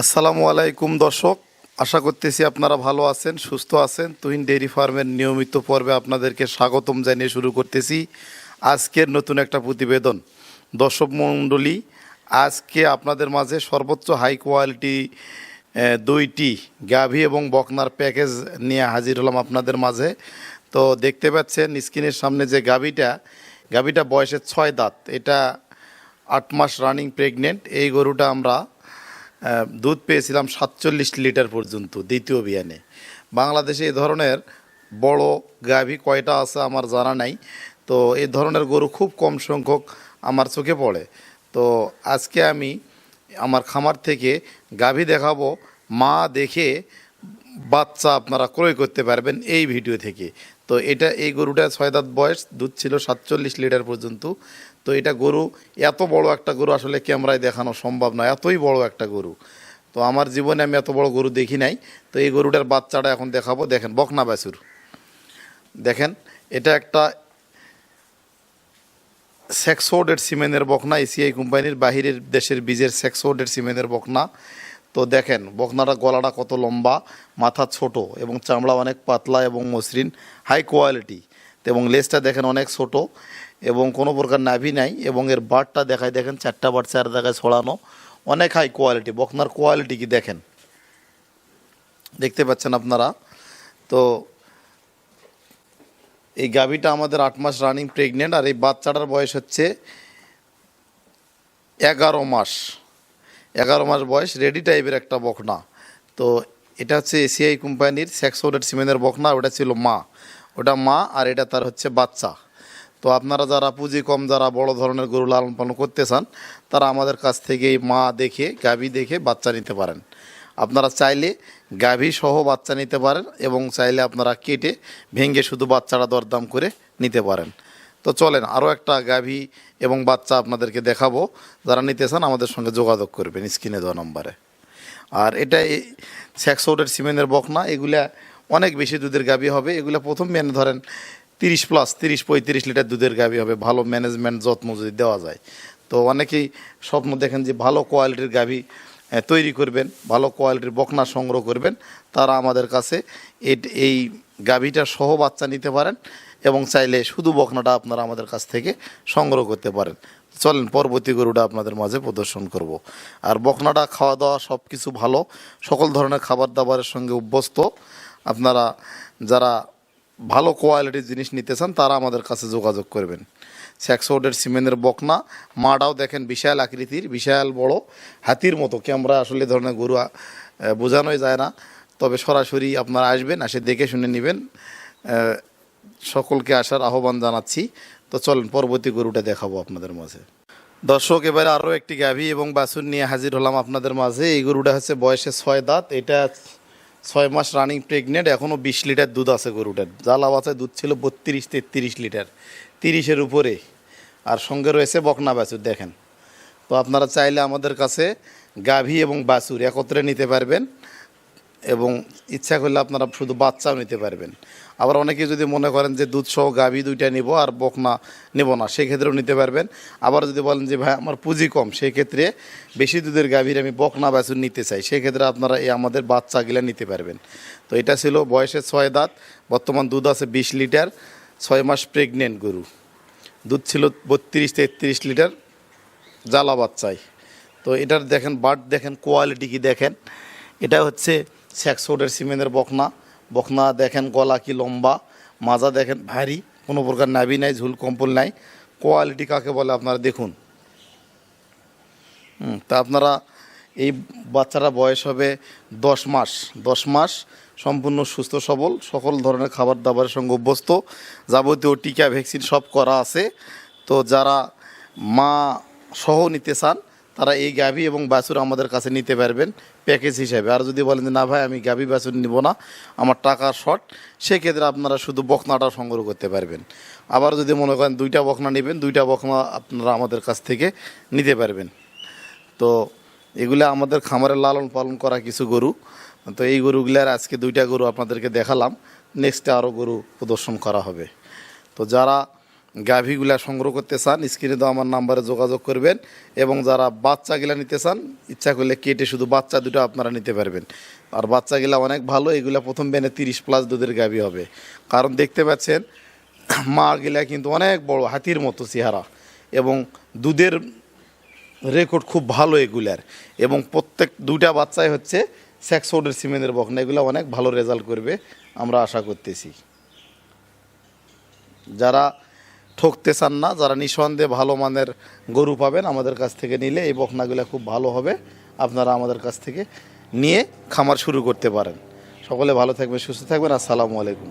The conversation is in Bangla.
আসসালামু আলাইকুম দর্শক, আশা করতেছি আপনারা ভালো আছেন, সুস্থ আছেন। তুহিন ডেইরি ফার্মের নিয়মিত পর্বে আপনাদেরকে স্বাগতম জানিয়ে শুরু করতেছি আজকের নতুন একটা প্রতিবেদন। দর্শক মণ্ডলী, আজকে আপনাদের মাঝে সর্বোচ্চ হাই কোয়ালিটি দুইটি গাভী এবং বকনার প্যাকেজ নিয়ে হাজির হলাম আপনাদের মাঝে। তো দেখতে পাচ্ছেন স্ক্রিনের সামনে যে গাভীটা গাভীটা বয়সের ছয় দাঁত, এটা আট মাস রানিং প্রেগনেন্ট। এই গরুটা আমরা দুধ পেয়েছিলাম সাতচল্লিশ লিটার পর্যন্ত দ্বিতীয় বিয়ানে। বাংলাদেশে এই ধরনের বড় গাভী কয়টা আছে আমার জানা নাই। তো এই ধরনের গরু খুব কম সংখ্যক আমার চোখে পড়ে। তো আজকে আমি আমার খামার থেকে গাভী দেখাবো, মা দেখে বাচ্চা আপনারা ক্রয় করতে পারবেন এই ভিডিও থেকে। তো এটা এই গরুটা ছয় দাঁত বয়স, দুধ ছিল সাতচল্লিশ লিটার পর্যন্ত। তো এটা গরু, এত বড় একটা গরু আসলে ক্যামেরায় দেখানো সম্ভব নয়, এতই বড় একটা গরু। তো আমার জীবনে আমি এত বড় গরু দেখি নাই, তো এই গরুটার বাচ্চাটা এখন দেখাবো। দেখেন, বকনা বাছুর। দেখেন, এটা একটা সেক্সোডের সিমেন্টের বকনা, এসিআই কোম্পানির বাহিরের দেশের বীজের সেক্সোডের সিমেন্টের বকনা। তো দেখেন বকনাটা গলাটা কত লম্বা, মাথা ছোট এবং চামড়া অনেক পাতলা এবং মসৃণ হাই কোয়ালিটি এবং লেজটা দেখেন অনেক ছোট এবং কোনো প্রকার নাভি নাই এবং এর বাটটা দেখায় দেখেন, চারটা বাট চার জায়গায় ছড়ানো, অনেক হাই কোয়ালিটি বকনার কোয়ালিটি কি দেখেন? দেখতে পাচ্ছেন আপনারা? তো এই গাভীটা আমাদের আট মাস রানিং প্রেগনেন্ট আর এই বাচ্চাটার বয়স হচ্ছে এগারো মাস। এগারো মাস বয়স, রেডি টাইপের একটা বকনা। তো এটা হচ্ছে এসিআই কোম্পানির সেক্সোডেড সিমেন্টের বকনা ওটা ছিল মা। ওটা মা, আর এটা তার হচ্ছে বাচ্চা। তো আপনারা যারা পুঁজি কম, যারা বড় ধরনের গরু লালন পালন করতে চান, তারা আমাদের কাছ থেকে মা দেখে, গাভী দেখে বাচ্চা নিতে পারেন। আপনারা চাইলে গাভী সহ বাচ্চা নিতে পারেন এবং চাইলে আপনারা কেটে ভেঙে শুধু বাচ্চাটা দরদাম করে নিতে পারেন। তো চলেন আরও একটা গাভী এবং বাচ্চা আপনাদেরকে দেখাবো। যারা নিতে চান আমাদের সঙ্গে যোগাযোগ করবেন স্ক্রিনে দেওয়া নম্বরে। আর এটা স্যাক্সোডের সিমেন্টের বকনা, এগুলা অনেক বেশি দুধের গাভী হবে। এগুলা প্রথম মেনে ধরেন তিরিশ প্লাস তিরিশ, পঁয়ত্রিশ লিটার দুধের গাভী হবে। ভালো ম্যানেজমেন্ট যত্ন যদি দেওয়া যায়। তো অনেকেই স্বপ্ন দেখেন যে ভালো কোয়ালিটির গাভী তৈরি করবেন, ভালো কোয়ালিটির বকনা সংগ্রহ করবেন। তারা আমাদের কাছে এই গাভীটা সহ বাচ্চা নিতে পারেন। এবং চাইলে শুধু বকনাটা আপনারা আমাদের কাছ থেকে সংগ্রহ করতে পারেন। চলেন, পরবর্তী গরুটা আপনাদের মাঝে প্রদর্শন করব। আর বকনাটা খাওয়া দাওয়া সব কিছু ভালো, সকল ধরনের খাবার দাবারের সঙ্গে অভ্যস্ত। আপনারা যারা ভালো কোয়ালিটির জিনিস নিতে চান, তারা আমাদের কাছে যোগাযোগ করবেন। স্যাক্সোডের সিমেন্টের বকনা মাটাও দেখেন বিশাল আকৃতির, বিশাল বড়, হাতির মতো। ক্যামেরা আসলে ধরনের গরু বোঝানোই যায় না। তবে সরাসরি আপনারা আসবেন আসে দেখে শুনে নেবেন সকলকে আসার আহ্বান জানাচ্ছি। তো চলেন, পরবর্তী গরুটা দেখাবো আপনাদের মাঝে। দর্শক, এবারে আরও একটি গাভী এবং বাছুর নিয়ে হাজির হলাম আপনাদের মাঝে। এই গরুটা হচ্ছে বয়সে ছয় দাঁত। এটা ছয় মাস রানিং প্রেগনেন্ট এখনও বিশ লিটার দুধ আছে গরুটার। জ্বালা বাচ্চায় দুধ ছিল বত্রিশ, তেত্রিশ লিটার। তিরিশের উপরে। আর সঙ্গে রয়েছে বকনা বাছুর, দেখেন। তো আপনারা চাইলে আমাদের কাছে গাভী এবং বাছুর একত্রে নিতে পারবেন। এবং ইচ্ছা করলে আপনারা শুধু বাচ্চাও নিতে পারবেন। আবার অনেকে যদি মনে করেন যে দুধ সহ গাভী দুইটা নিব আর বকনা নেব না, সেক্ষেত্রেও নিতে পারবেন। আবার যদি বলেন যে, ভাই, আমার পুঁজি কম সেক্ষেত্রে বেশি দুধের গাভীর আমি বকনা বাছুর নিতে চাই। সেক্ষেত্রে আপনারা এই আমাদের বাচ্চাগুলা নিতে পারবেন। তো এটা ছিল বয়সে ছয় দাঁত। বর্তমান দুধ আছে বিশ লিটার, ছয় মাস প্রেগনেন্ট গরু। দুধ ছিল বত্রিশ, তেত্রিশ লিটার জ্বালা বাচ্চায়। তো এটার দেখেন বাট দেখেন, কোয়ালিটি কি দেখেন। এটা হচ্ছে স্যাক্সোডের সিমেন্টের বকনা। বকনা দেখেন গলা কি লম্বা, মাজা দেখেন ভারী, কোনো প্রকার নাবি নাই, ঝুল কম্পল নাই। কোয়ালিটি কাকে বলে আপনারা দেখুন। তা আপনারা এই বাচ্চারা বয়স হবে দশ মাস। দশ মাস সম্পূর্ণ সুস্থ, সবল, সকল ধরনের খাবার দাবারের সঙ্গে অভ্যস্ত। যাবতীয় টিকা, ভ্যাকসিন সব করা আছে। তো যারা মা সহ নিতে চান তারা এই গাভী এবং বাছুর আমাদের কাছে নিতে পারবেন, প্যাকেজ হিসেবে। আর যদি বলেন যে, না ভাই, আমি গাভী বাছুর নিব না, আমার টাকা শর্ট, সেক্ষেত্রে আপনারা শুধু বকনাটা সংগ্রহ করতে পারবেন। আবার যদি মনে করেন দুইটা বকনা নেবেন, দুইটা বকনা আপনারা আমাদের কাছ থেকে নিতে পারবেন। তো এগুলো আমাদের খামারে লালন পালন করা কিছু গরু। তো এই গরুগুলার আজকে দুইটা গরু আপনাদেরকে দেখালাম, নেক্সটে আরও গরু প্রদর্শন করা হবে। তো যারা গাভীগুলা সংগ্রহ করতে চান, স্ক্রিনে তো আমার নাম্বারে যোগাযোগ করবেন এবং যারা বাচ্চাগুলা নিতে চান, ইচ্ছা করলে কেটে শুধু বাচ্চা দুটো আপনারা নিতে পারবেন। আর বাচ্চাগুলা অনেক ভালো, এগুলা প্রথম বেনে তিরিশ প্লাস দুধের গাভী হবে। কারণ দেখতে পাচ্ছেন মা গিলা কিন্তু অনেক বড়, হাতির মতো চেহারা এবং দুধের রেকর্ড খুব ভালো এগুলার। এবং প্রত্যেক দুইটা বাচ্চাই হচ্ছে স্যাক্সোডের সিমেন্টের বকনা, এগুলো অনেক ভালো রেজাল্ট করবে, আমরা আশা করতেছি। যারা ঠকতে চান না, যারা নিঃসন্দেহে ভালো মানের গরু পাবেন, আমাদের কাছ থেকে নিলে এই বকনাগুলো খুব ভালো হবে। আপনারা আমাদের কাছ থেকে নিয়ে খামার শুরু করতে পারেন। সকলে ভালো থাকবেন, সুস্থ থাকবেন। আসসালামু আলাইকুম।